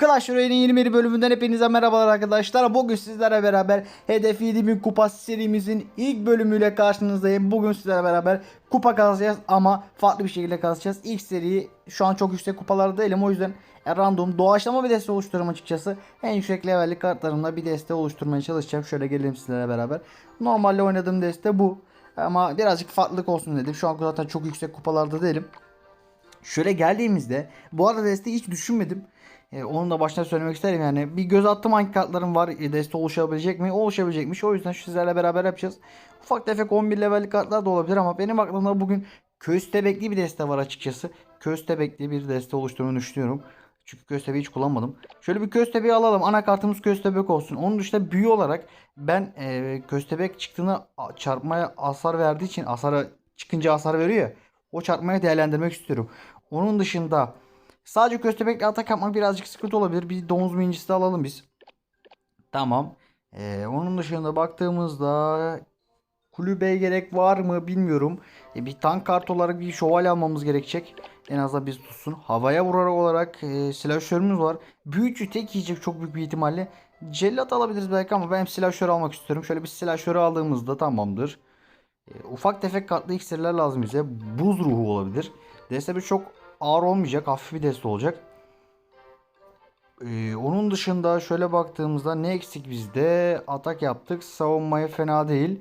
Clash Royale'in yeni bir bölümünden hepinize merhabalar arkadaşlar. Bugün sizlerle beraber Hedef 7000 Kupa serimizin ilk bölümüyle karşınızdayım. Bugün sizlerle beraber kupa kazacağız ama farklı bir şekilde kazacağız. İlk seriyi şu an çok yüksek kupalarda değilim o yüzden random doğaçlama bir deste oluşturuyorum açıkçası. En yüksek levelli kartlarımla bir deste oluşturmaya çalışacağım. Şöyle gelelim sizlerle beraber. Normalde oynadığım deste bu. Ama birazcık farklılık olsun dedim. Şu an zaten çok yüksek kupalarda değilim. Şöyle geldiğimizde bu arada desteği hiç düşünmedim. Ee, onun da baştan söylemek isterim yani. Bir göz attım hangi kartlarım var. E, deste oluşabilecek mi? Oluşabilecekmiş. O yüzden sizlerle beraber yapacağız. Ufak tefek 11 levellik kartlar da olabilir ama benim aklımda bugün köstebekli bir deste var açıkçası. Köstebekli bir deste oluşturduğunu düşünüyorum. Çünkü köstebeği hiç kullanmadım. Şöyle bir köstebeği alalım. Anakartımız köstebek olsun. Onun dışında büyü olarak ben e, köstebek çıktığında çarpmaya hasar verdiği için hasara çıkınca hasar veriyor ya. O çarpmaya değerlendirmek istiyorum. Onun dışında sadece köstebekle atak yapmak birazcık sıkıntı olabilir. Bir domuz mincisi de alalım biz. Tamam. Ee, onun dışında baktığımızda kulübeye gerek var mı bilmiyorum. E, bir tank kart olarak bir şövalye almamız gerekecek. En azından biz tutsun. Havaya vurarak olarak e, silahşörümüz var. Büyücü tek yiyecek çok büyük bir ihtimalle. Cellat alabiliriz belki ama ben silahşör almak istiyorum. Şöyle bir silahşörü aldığımızda tamamdır. E, ufak tefek kartlı iksirler lazım bize. Buz ruhu olabilir. Bir çok ağır olmayacak. Hafif bir deste olacak. E, onun dışında şöyle baktığımızda ne eksik bizde? Atak yaptık. Savunmaya fena değil.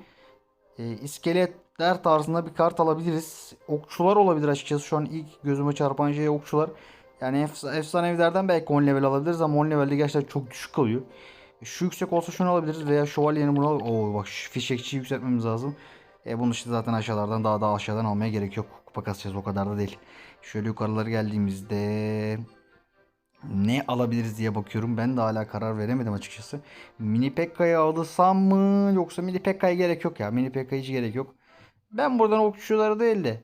E, iskeletler tarzında bir kart alabiliriz. Okçular olabilir açıkçası. Şu an ilk gözüme çarpan şey okçular. Yani efs efsanevilerden belki 10 level alabiliriz ama 10 levelde gerçekten çok düşük kalıyor. E, Şu yüksek olsa şunu alabiliriz veya şövalyenin bunu al. Oo bak fişekçiyi yükseltmemiz lazım. E bunun işte zaten aşağılardan daha daha aşağıdan almaya gerek yok. Kupa kasacağız o kadar da değil. Şöyle yukarıları geldiğimizde ne alabiliriz diye bakıyorum. Ben de hala karar veremedim açıkçası. Mini Pekka'yı alırsam mı yoksa Mini Pekka'ya gerek yok ya. Mini Pekka'ya hiç gerek yok. Ben buradan okçuları değil de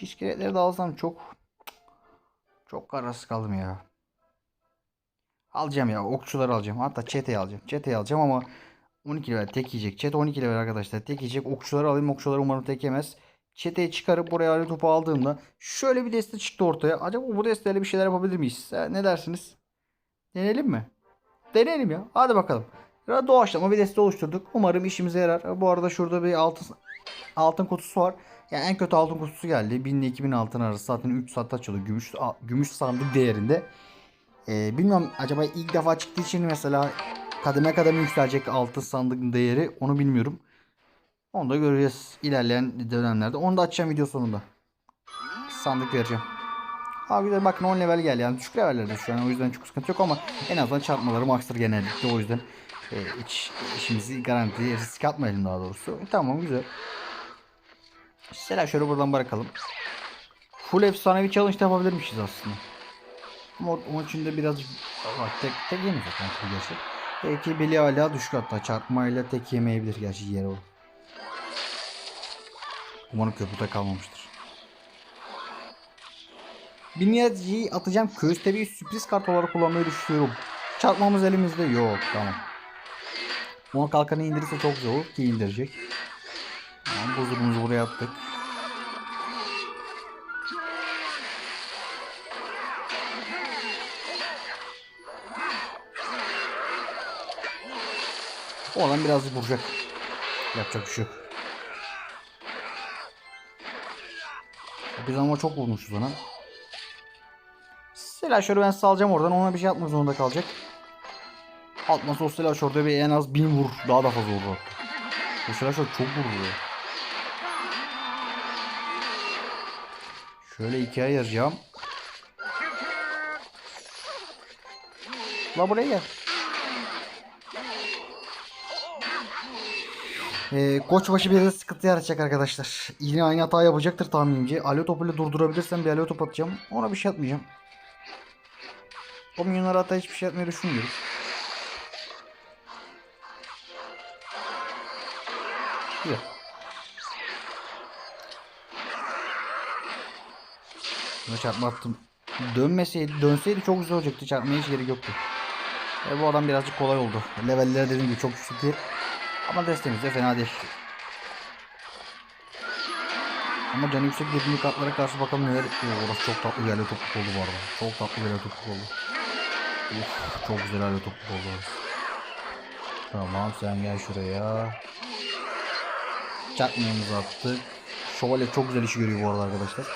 iskeletleri de alsam çok çok kararsız kaldım ya. Alacağım ya okçuları alacağım. Hatta çeteyi alacağım. Çeteyi alacağım ama 12 level tek yiyecek. Çete 12 level arkadaşlar. Tek yiyecek. Okçuları alayım. Okçuları umarım tek yemez. Çeteyi çıkarıp buraya Ali topu aldığımda şöyle bir deste çıktı ortaya. Acaba bu desteyle bir şeyler yapabilir miyiz? Ha, ne dersiniz? Deneyelim mi? Deneyelim ya. Hadi bakalım. Doğaçlama bir deste oluşturduk. Umarım işimize yarar. Bu arada şurada bir altın altın kutusu var. Yani en kötü altın kutusu geldi. 1000 ile 2000 altın arası zaten 3 saatte açılıyor. Gümüş, gümüş sandık değerinde. Ee, bilmiyorum acaba ilk defa çıktığı için mesela kademe kademe yükselecek altın sandığın değeri onu bilmiyorum. Onu da göreceğiz ilerleyen dönemlerde. Onu da açacağım video sonunda. Sandık vereceğim. Abi güzel bakın 10 level geldi yani düşük levellerde şu an o yüzden çok sıkıntı yok ama en azından çarpmaları max'tır genellikle o yüzden e, hiç işimizi garanti risk atmayalım daha doğrusu. E, tamam güzel. Mesela şöyle buradan bırakalım. Full efsanevi challenge yapabilirmişiz aslında. Ama onun için de birazcık bak tek tek yemeyecek yani gerçi. Belki beli hala düşük hatta çarpmayla tek yemeyebilir gerçi yer o. Umarım köprüde kalmamıştır. Binyacıyı atacağım. Köstebeği sürpriz kart olarak kullanmayı düşünüyorum. Çarpmamız elimizde yok. Tamam. Onu kalkanı indirirse çok zor ki indirecek. Tamam buzurumuzu buraya attık. O adam birazcık vuracak. Yapacak bir şey yok. Biz ama çok vurmuşuz ona. Silahşörü ben salacağım oradan. Ona bir şey atmak zorunda kalacak. Atması o silahşörde bir en az bin vur. Daha da fazla vurur. O silahşör çok vurur ya. Şöyle ikiye ayıracağım. La buraya gel. Ee, Koçbaşı bir de sıkıntı yaratacak arkadaşlar. Yine aynı hata yapacaktır tahminimce. Alo topuyla durdurabilirsem bir alo top atacağım. Ona bir şey atmayacağım. O milyonlara hatta hiçbir şey atmayı düşünmüyorum. Güzel. Buna çarpma attım. Dönmeseydi, dönseydi çok güzel olacaktı. Çarpmaya hiç gerek yoktu. E, bu adam birazcık kolay oldu. Leveller dediğim gibi çok yüksek. Ama destemiz de fena değil. Ama canı yüksek dediğim kartlara karşı bakalım neler yapıyor. Orası çok tatlı yerli topluluk oldu bu arada. Çok tatlı yerli topluluk oldu. Uf, çok güzel alo topu oldu. Tamam sen gel şuraya. Çakmağımızı attık. Şövalye çok güzel işi görüyor bu arada arkadaşlar.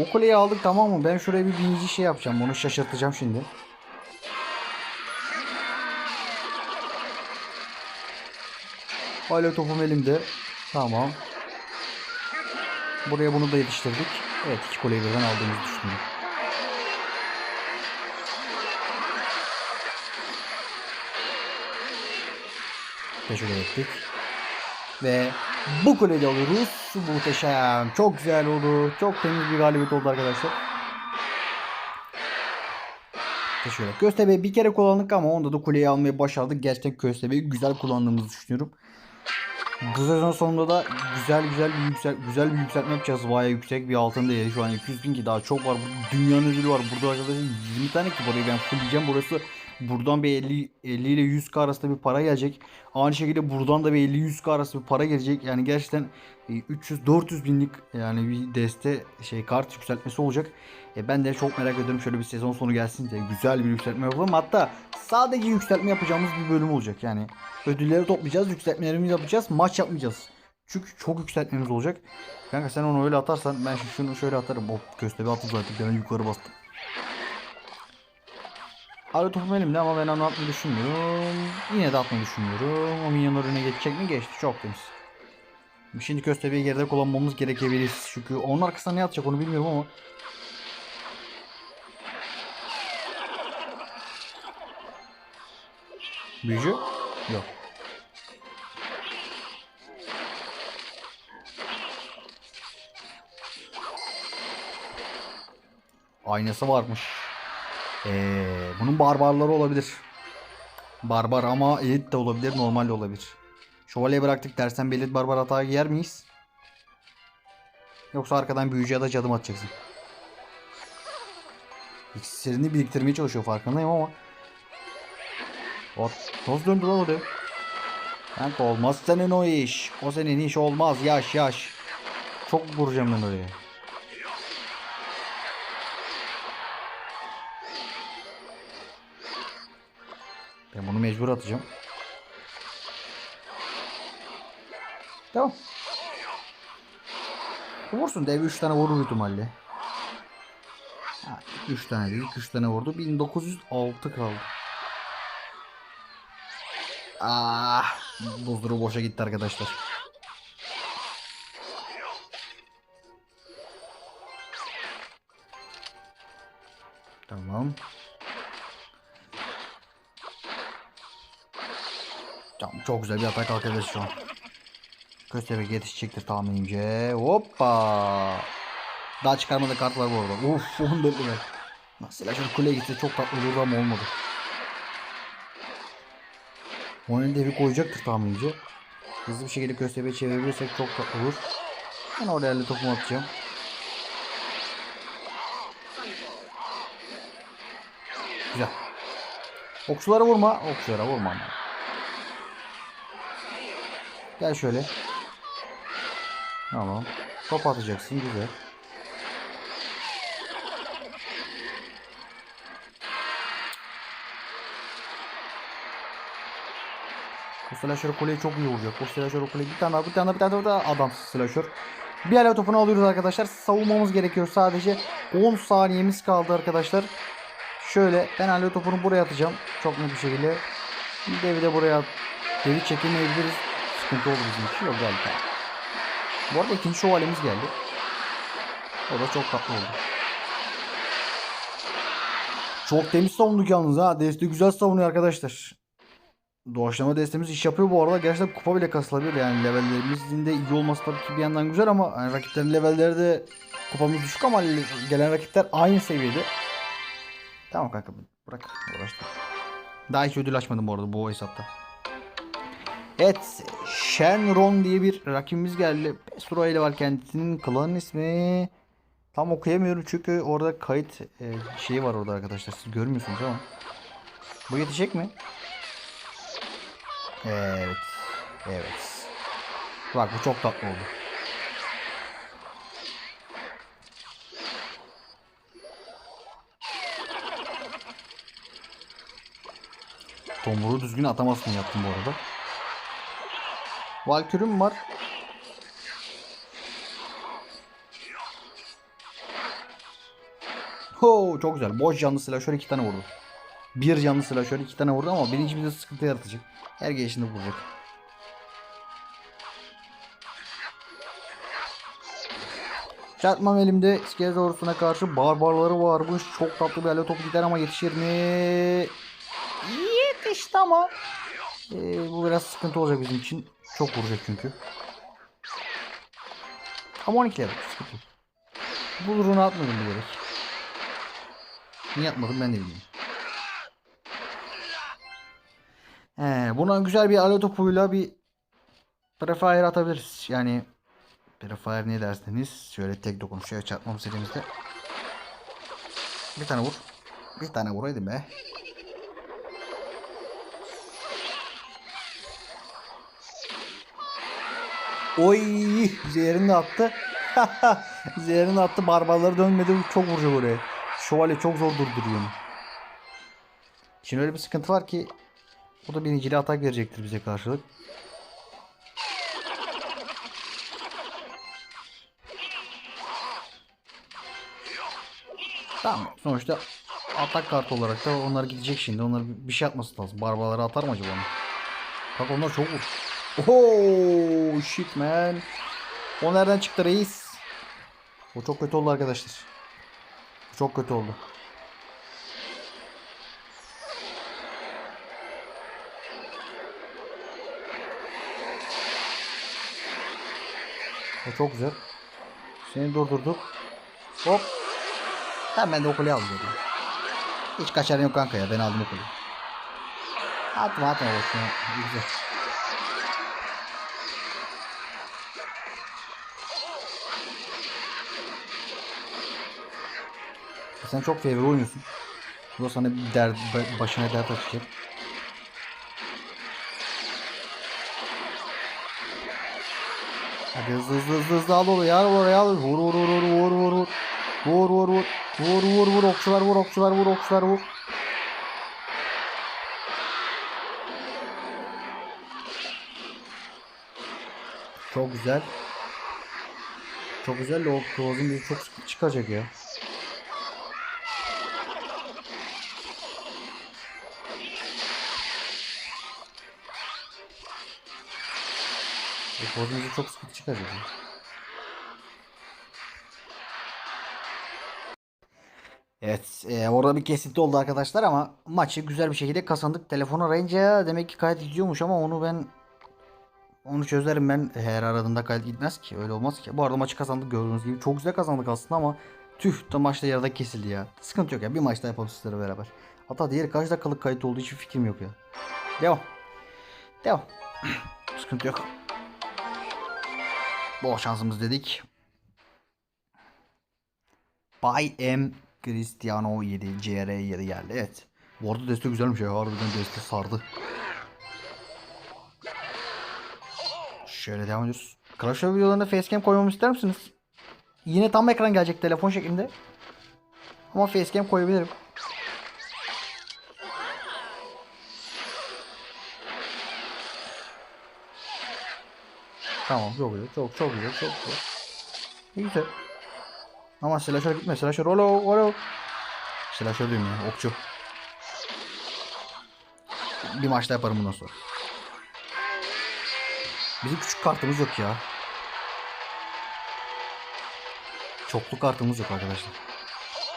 O kuleyi aldık tamam mı? Ben şuraya bir binici şey yapacağım. Onu şaşırtacağım şimdi. Hala topum elimde. Tamam. Buraya bunu da yetiştirdik. Evet iki kuleyi birden aldığımızı düşünüyorum. Teşekkür ettik. Ve bu kuleyi de alıyoruz. Muhteşem. Çok güzel oldu. Çok temiz bir galibiyet oldu arkadaşlar. Teşekkür ederim. Köstebeği bir kere kullandık ama onda da kuleyi almayı başardık. Gerçekten Köstebeği güzel kullandığımızı düşünüyorum. Bu sezon sonunda da güzel güzel bir yüksel güzel bir yükseltme yapacağız. Bayağı yüksek bir altın değeri şu an 200 bin ki daha çok var. Dünyanın ödülü var. Burada arkadaşlar 20 tane ki parayı ben fullleyeceğim. Burası buradan bir 50, 50 ile 100 k arasında bir para gelecek. Aynı şekilde buradan da bir 50-100 k arası bir para gelecek. Yani gerçekten 300-400 binlik yani bir deste şey kart yükseltmesi olacak. E ben de çok merak ediyorum şöyle bir sezon sonu gelsin diye güzel bir yükseltme yapalım. Hatta sadece yükseltme yapacağımız bir bölüm olacak. Yani ödülleri toplayacağız, yükseltmelerimizi yapacağız, maç yapmayacağız. Çünkü çok yükseltmemiz olacak. Kanka sen onu öyle atarsan ben şu- şunu şöyle atarım. Hop köstebi attım zaten ben yukarı bastım. Alo topum elimde ama ben onu atmayı düşünmüyorum. Yine de atmayı düşünmüyorum. O minyonlar önüne geçecek mi? Geçti. Çok temiz. Şimdi köstebeği geride kullanmamız gerekebilir. Çünkü onun arkasına ne atacak onu bilmiyorum ama. Büyücü? Yok. Aynası varmış. Ee, bunun barbarları olabilir. Barbar ama elit de olabilir, normal de olabilir. Şövalye bıraktık dersen bir elit barbar hata giyer miyiz? Yoksa arkadan büyücü ya da cadım atacaksın. İksirini biriktirmeye çalışıyor farkındayım ama. O, nasıl döndü lan o dev? Kanka olmaz senin o iş. O senin iş olmaz. Yaş yaş. Çok vuracağım ben oraya. Ben bunu mecbur atacağım. Tamam. Vursun dev 3 tane vurur ihtimalle. 3 tane değil 3 tane vurdu. 1906 kaldı. Ah, buzduru boşa gitti arkadaşlar. Tamam. Tamam çok güzel bir atak arkadaş şu an. Köstebek yetişecektir tahminimce. Hoppa. Daha çıkarmadı kart var bu arada. Uf 14 lira. Mesela şöyle kuleye gitse çok tatlı olurdu ama olmadı. Onun devi koyacaktır tahminimce. Hızlı bir şekilde köstebeği çevirebilirsek çok tatlı olur. Ben oraya elle topumu atacağım. Güzel. Okçulara vurma. Okçulara vurma. Gel şöyle. Tamam. Top atacaksın. Güzel. Slasher kuleyi çok iyi vuracak. Bu slasher kuleyi bir tane daha bir tane daha bir tane daha adam slasher. Bir alev topunu alıyoruz arkadaşlar. Savunmamız gerekiyor sadece. 10 saniyemiz kaldı arkadaşlar. Şöyle ben alev topunu buraya atacağım. Çok net bir şekilde. Devi de buraya at. Devi çekemeyebiliriz. Sıkıntı oldu bizim için. Yok. Tamam. Bu arada ikinci şövalyemiz geldi. O da çok tatlı oldu. Çok temiz savunduk yalnız ha. Deste güzel savunuyor arkadaşlar. Doğaçlama destemiz iş yapıyor bu arada. Gerçekten kupa bile kasılabilir. Yani levellerimizin de iyi olması tabii ki bir yandan güzel ama yani rakiplerin levelleri de kupamız düşük ama gelen rakipler aynı seviyede. Tamam kanka bırak uğraştım. Daha hiç ödül açmadım bu arada bu hesapta. Evet Shenron diye bir rakibimiz geldi. Pesura ile var kendisinin klanın ismi. Tam okuyamıyorum çünkü orada kayıt e, şeyi var orada arkadaşlar. Siz görmüyorsunuz ama. Bu yetecek mi? Evet. Evet. Bak bu çok tatlı oldu. Tomruğu düzgün atamasını yaptım bu arada. Valkürüm var. Ho çok güzel. Boş canlı silahşör iki tane vurdu. Bir canlı silahşör iki tane vurdu ama birinci bize sıkıntı yaratacak. Her gelişinde vuracak. Çarpmam elimde iskelet ordusuna karşı barbarları varmış. Çok tatlı bir alo topu gider ama yetişir mi? Yetişti ama. Ee, bu biraz sıkıntı olacak bizim için. Çok vuracak çünkü. Ama 12 level. Sıkıntı. Bu durunu atmadım bilerek. Niye atmadım ben de bilmiyorum. He, buna güzel bir alo topuyla bir Prefire atabiliriz. Yani Prefire ne derseniz şöyle tek dokunuşa çarpmam serimizde. Bir tane vur. Bir tane vuraydım be. Oy zehirini de attı. zehirini attı. Barbarları dönmedi. Çok vuracak oraya. Şövalye çok zor durduruyor. Şimdi öyle bir sıkıntı var ki o da birincili atak verecektir bize karşılık. Tamam sonuçta atak kartı olarak da onlar gidecek şimdi. Onlar bir şey atması lazım. Barbarları atar mı acaba? Bak onlar çok vur. Oh shit man. O nereden çıktı reis? O çok kötü oldu arkadaşlar. Çok kötü oldu. O çok güzel. Seni durdurduk. Hop. Hemen de o kuleyi aldım. dedim. Hiç kaçarın yok kanka ya. Ben aldım o kuleyi. Atma atma boşuna. Güzel. Sen çok favori oynuyorsun. Bu sana bir dert, ba- başına dert açacak. Hadi hızlı hızlı hızlı hızlı al onu ya oraya al. Vur vur vur vur vur vur vur. Vur vur vur. Vur vur okçular vur okçular vur okçular vur. Çok güzel. Çok güzel o Croz'un bizi çok çıkacak ya. Bizi çok sıkıntı ya. Evet, e, orada bir kesinti oldu arkadaşlar ama maçı güzel bir şekilde kazandık. Telefon arayınca demek ki kayıt gidiyormuş ama onu ben onu çözerim ben. Her aradığında kayıt gitmez ki. Öyle olmaz ki. Bu arada maçı kazandık gördüğünüz gibi. Çok güzel kazandık aslında ama tüh da maçta yarıda kesildi ya. Sıkıntı yok ya. Bir maçta yapalım sizlerle beraber. Hatta diğeri kaç dakikalık kayıt olduğu için fikrim yok ya. Devam. Devam. Sıkıntı yok. Bol şansımız dedik. Bay M Cristiano 7 CR 7 geldi. Evet. Bu arada deste güzelmiş ya. Harbiden deste sardı. Şöyle devam ediyoruz. Clash Royale videolarında facecam koymamı ister misiniz? Yine tam ekran gelecek telefon şeklinde. Ama facecam koyabilirim. Tamam çok güzel çok çok güzel çok güzel. İyi güzel. Ama slasher gitme slasher olo olo. Slasher diyorum ya okçu. Bir maçta yaparım bundan sonra. Bizim küçük kartımız yok ya. Çoklu kartımız yok arkadaşlar.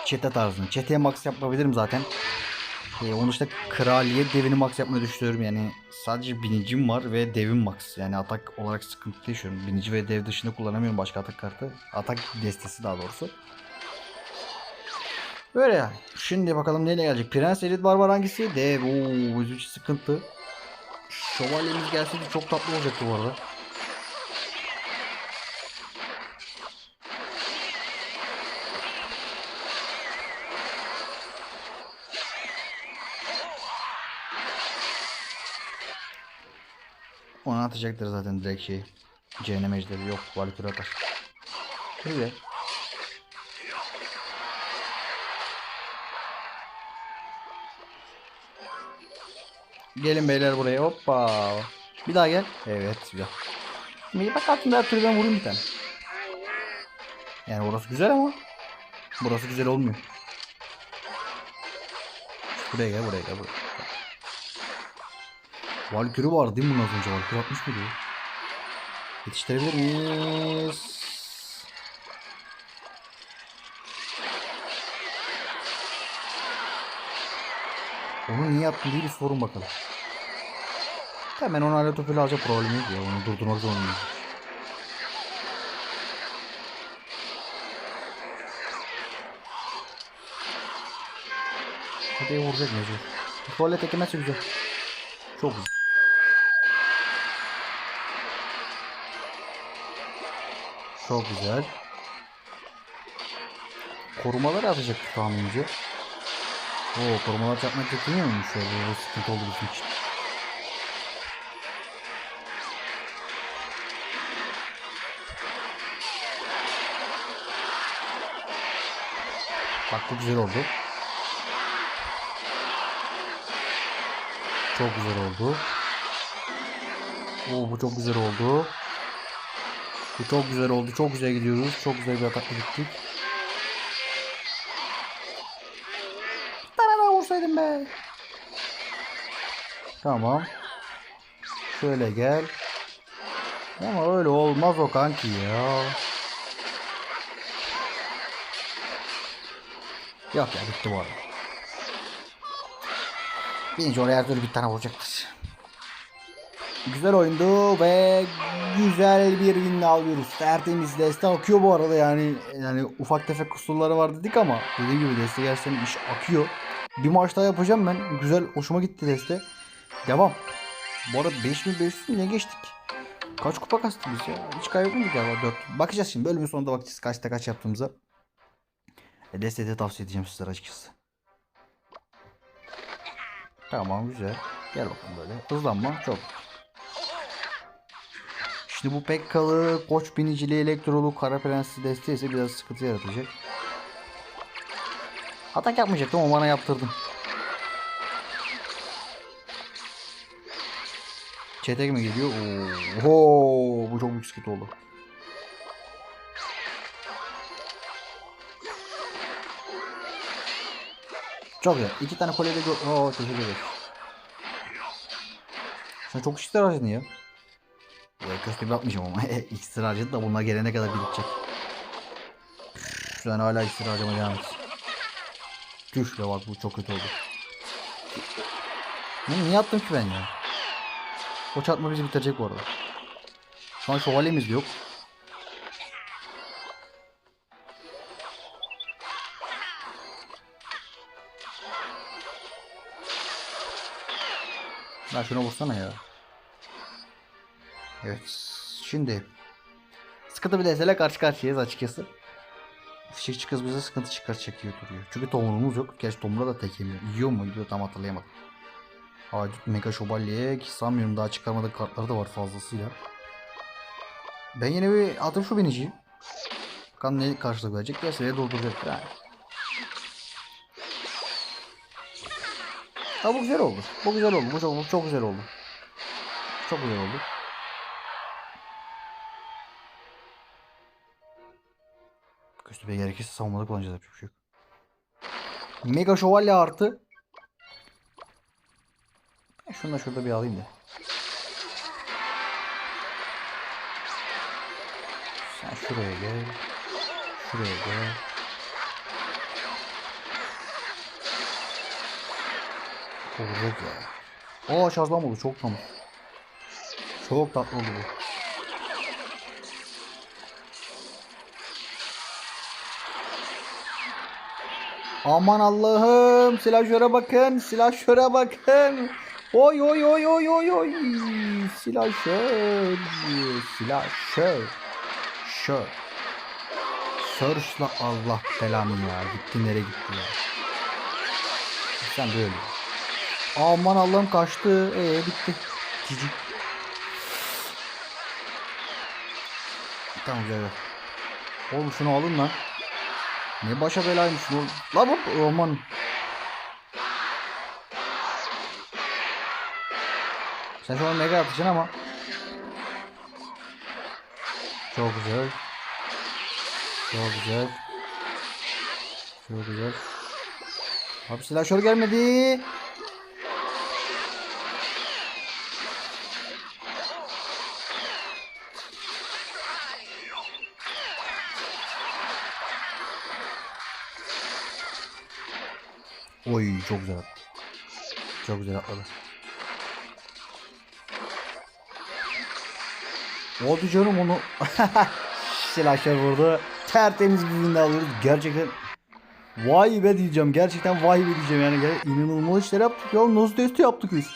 Çete tarzını. Çeteye max yapabilirim zaten. Ee, onun dışında kraliyet devini max yapmayı düşünüyorum yani. Sadece binicim var ve devim max. Yani atak olarak sıkıntı yaşıyorum. Binici ve dev dışında kullanamıyorum başka atak kartı. Atak destesi daha doğrusu. Böyle yani. Şimdi bakalım neyle gelecek. Prens Elit Barbar hangisi? Dev. Ooo üzücü sıkıntı. Şövalyemiz gelseydi çok tatlı olacaktı bu arada. Onu atacaktır zaten direkt şey. Cehennem ejderi yok. Valkür atar. Güzel. Gelin beyler buraya. Hoppa. Bir daha gel. Evet güzel. Şimdi bak altında her türlü ben vurayım bir tane. Yani orası güzel ama burası güzel olmuyor. Buraya gel buraya gel buraya. Valkürü var değil mi bunun az önce? Valkürü atmış mıydı? Yetiştirebilir miyiz? Onu niye yaptın diye bir sorun bakalım. Hemen onu hala topuyla alacak problemi yok ya. Onu durdurmak zorundayım. Hadi vuracak mecbur. Tuvalet eklemezse güzel. Çok güzel. Çok güzel. Korumaları atacak tahminimce. Oo korumalar çarpmak getirmiyor muymuş ya? Bu sıkıntı oldu bizim için. Bak bu güzel oldu. Çok güzel oldu. Oo bu çok güzel oldu. Bu çok güzel oldu. Çok güzel gidiyoruz. Çok güzel bir atakla gittik. Tarana vursaydım be. Tamam. Şöyle gel. Ama öyle olmaz o kanki ya. Yok ya bitti bu arada. Birinci oraya her bir tane vuracaktır. Güzel oyundu ve güzel bir win alıyoruz. Tertemiz deste akıyor bu arada yani yani ufak tefek kusurları var dedik ama dediğim gibi deste gerçekten iş akıyor. Bir maç daha yapacağım ben. Güzel hoşuma gitti deste. Devam. Bu arada 5500 ne geçtik? Kaç kupa kastık biz ya? Hiç kaybetmedik galiba 4. Bakacağız şimdi bölümün sonunda bakacağız kaçta kaç yaptığımıza. E, desteği de tavsiye edeceğim sizlere açıkçası. Tamam güzel. Gel bakalım böyle. Hızlanma çok. Şimdi bu Pekkalı, Koç biniciliği, Elektrolu, Kara Prensi desteği ise biraz sıkıntı yaratacak. Atak yapmayacaktım ama bana yaptırdım. Çetek mi geliyor? Oo. Bu çok büyük sıkıntı oldu. Çok güzel. İki tane kolye de gö- Oo, teşekkür ederim. Sen çok işler harcadın ya. Ya köfte yapmayacağım ama. iksir harcadı da bunlar gelene kadar birikecek. Şu an hala iksir harcama devam et. Tüh be bak bu çok kötü oldu. Bunu niye attım ki ben ya? O çarpma bizi bitirecek bu arada. Şu an şövalyemiz yok. Ya şuna vursana ya. Evet. Şimdi sıkıntı bir desele karşı karşıyayız açıkçası. Fişekçi kız bize sıkıntı çıkaracak gibi duruyor. Çünkü tomruğumuz yok. Gerçi tomruğa da tek yemiyor. Yiyor muydu tam hatırlayamadım. Haydut Mega Şövalye ki sanmıyorum daha çıkarmadık kartları da var fazlasıyla. Ben yine bir atım şu biniciyi. Bakalım ne karşılık verecek. Gerçi durduracak yani. Ha bu güzel oldu. Bu güzel oldu. Bu çok, bu çok güzel oldu. Çok güzel oldu. Köstübe gerekirse savunmada kullanacağız yapacak bir şey yok. Mega şövalye artı. Ben şunu da şurada bir alayım da. Sen şuraya gel. Şuraya gel. Olacak ya. Aa şarjlan oldu çok tamam. Çok tatlı oldu bu. Aman Allah'ım silahşöre bakın silahşöre bakın. Oy oy oy oy oy oy. Silahşör. Silahşör. Şör. Sörşla Allah belanı ya. Gitti nereye gitti ya. Sen böyle. Aman Allah'ım kaçtı. Ee bitti. Cici. Tamam güzel. Oğlum şunu alın lan. Ne başa belaymış oğlum. La bu aman. Sen şu an mega atacaksın ama. Çok güzel. Çok güzel. Çok güzel. Abi silahşör gelmedi. Oy çok güzel. Çok güzel atladı. Oldu canım onu. Silahşör vurdu. Tertemiz bir win alıyoruz. Gerçekten vay be diyeceğim. Gerçekten vay be diyeceğim yani. İnanılmaz işler yaptık ya. Nasıl testi yaptık biz?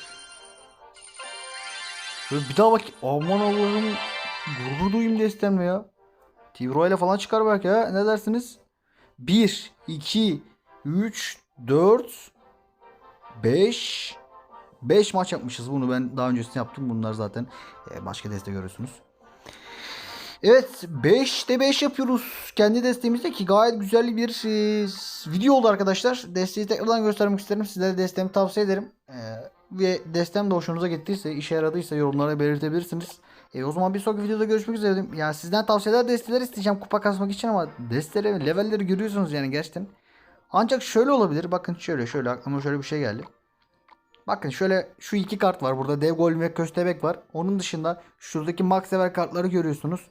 Böyle bir daha bak. Aman Allah'ım. Gurur duyayım destemle ya. Tivro ile falan çıkar belki ha. Ne dersiniz? 1, 2, 3, 4, 5, 5 maç yapmışız. Bunu ben daha öncesinde yaptım. Bunlar zaten e, başka deste görürsünüz. Evet 5'te 5 yapıyoruz. Kendi desteğimizde ki gayet güzel bir e, video oldu arkadaşlar. Desteği tekrardan göstermek isterim. Sizlere desteğimi tavsiye ederim. E, ve destem de hoşunuza gittiyse, işe yaradıysa yorumlara belirtebilirsiniz. E, o zaman bir sonraki videoda görüşmek üzere. Yani sizden tavsiyeler desteler isteyeceğim kupa kasmak için ama desteleri, levelleri görüyorsunuz yani gerçekten. Ancak şöyle olabilir. Bakın şöyle şöyle aklıma şöyle bir şey geldi. Bakın şöyle şu iki kart var burada. Dev Golem ve Köstebek var. Onun dışında şuradaki Max Level kartları görüyorsunuz.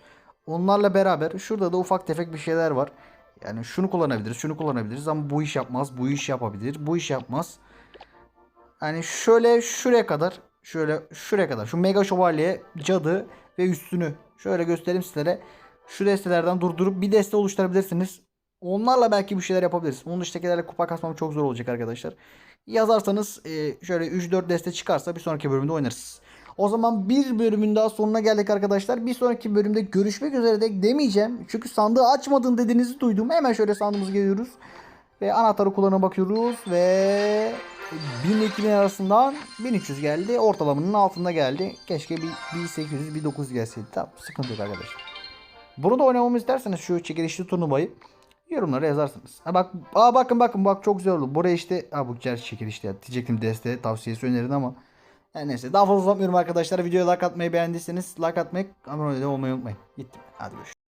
Onlarla beraber şurada da ufak tefek bir şeyler var. Yani şunu kullanabiliriz, şunu kullanabiliriz ama bu iş yapmaz, bu iş yapabilir, bu iş yapmaz. Hani şöyle şuraya kadar, şöyle şuraya kadar şu Mega Şövalye, Cadı ve üstünü şöyle göstereyim sizlere. Şu destelerden durdurup bir deste oluşturabilirsiniz. Onlarla belki bir şeyler yapabiliriz. Onun dışındakilerle kupa kasmam çok zor olacak arkadaşlar. Yazarsanız e, şöyle 3-4 deste çıkarsa bir sonraki bölümde oynarız. O zaman bir bölümün daha sonuna geldik arkadaşlar. Bir sonraki bölümde görüşmek üzere de demeyeceğim. Çünkü sandığı açmadın dediğinizi duydum. Hemen şöyle sandığımızı geliyoruz. Ve anahtarı kullanıma bakıyoruz. Ve 1000 ile 2000 arasından 1300 geldi. Ortalamanın altında geldi. Keşke bir 1800 1900 gelseydi. Tamam sıkıntı yok arkadaşlar. Bunu da oynamamı isterseniz şu çekilişli turnuvayı yorumlara yazarsınız. Ha bak, aa bakın bakın bak çok güzel oldu. Buraya işte, ha bu gerçi çekilişti ya. Diyecektim deste tavsiyesi önerin ama. Yani neyse daha fazla uzatmıyorum arkadaşlar. Videoya like atmayı beğendiyseniz like atmayı, abone olmayı unutmayın. Gittim. Hadi görüşürüz.